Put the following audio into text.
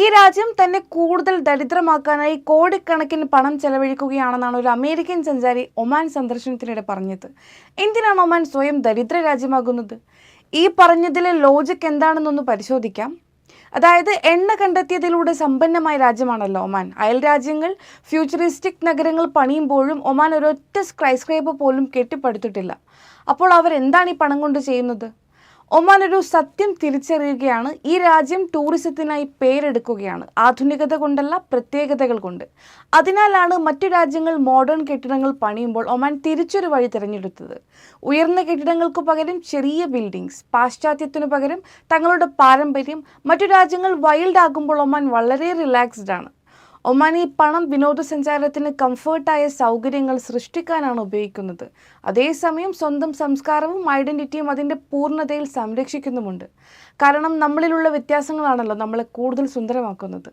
ഈ രാജ്യം തന്നെ കൂടുതൽ ദരിദ്രമാക്കാനായി കോടിക്കണക്കിന് പണം ചെലവഴിക്കുകയാണെന്നാണ് ഒരു അമേരിക്കൻ സഞ്ചാരി ഒമാൻ സന്ദർശനത്തിനിടെ പറഞ്ഞത്. എന്തിനാണ് ഒമാൻ സ്വയം ദരിദ്ര രാജ്യമാകുന്നത്? ഈ പറഞ്ഞതിലെ ലോജിക് എന്താണെന്നൊന്ന് പരിശോധിക്കാം. അതായത് എണ്ണ കണ്ടെത്തിയതിലൂടെ സമ്പന്നമായ രാജ്യമാണല്ലോ ഒമാൻ. അയൽ രാജ്യങ്ങൾ ഫ്യൂച്ചറിസ്റ്റിക് നഗരങ്ങൾ പണിയുമ്പോഴും ഒമാൻ ഒരൊറ്റ സ്ക്രൈസ്ക്രൈബർ പോലും കെട്ടിപ്പടുത്തിട്ടില്ല. അപ്പോൾ അവർ എന്താണ് ഈ പണം കൊണ്ട് ചെയ്യുന്നത്? ഒമാൻ ഒരു സത്യം തിരിച്ചറിയുകയാണ്. ഈ രാജ്യം ടൂറിസത്തിനായി പേരെടുക്കുകയാണ്. ആധുനികത കൊണ്ടല്ല പ്രത്യേകതകൾ കൊണ്ട്. അതിനാലാണ് മറ്റു രാജ്യങ്ങൾ മോഡേൺ കെട്ടിടങ്ങൾ പണിയുമ്പോൾ ഒമാൻ തിരിച്ചൊരു വഴി തിരഞ്ഞെടുത്തത്. ഉയർന്ന കെട്ടിടങ്ങൾക്ക് പകരം ചെറിയ ബിൽഡിങ്സ് പാശ്ചാത്യത്തിനു പകരം തങ്ങളുടെ പാരമ്പര്യം മറ്റു രാജ്യങ്ങൾ വൈൽഡ് ആകുമ്പോൾ ഒമാൻ വളരെ റിലാക്സ്ഡ് ആണ്. ഒമാൻ ഈ പണം വിനോദസഞ്ചാരത്തിന് കംഫേർട്ടായ സൗകര്യങ്ങൾ സൃഷ്ടിക്കാനാണ് ഉപയോഗിക്കുന്നത്. അതേസമയം സ്വന്തം സംസ്കാരവും ഐഡന്റിറ്റിയും അതിന്റെ പൂർണതയിൽ സംരക്ഷിക്കുന്നുമുണ്ട്. കാരണം നമ്മളിലുള്ള വ്യത്യാസങ്ങളാണല്ലോ നമ്മളെ കൂടുതൽ സുന്ദരമാക്കുന്നത്.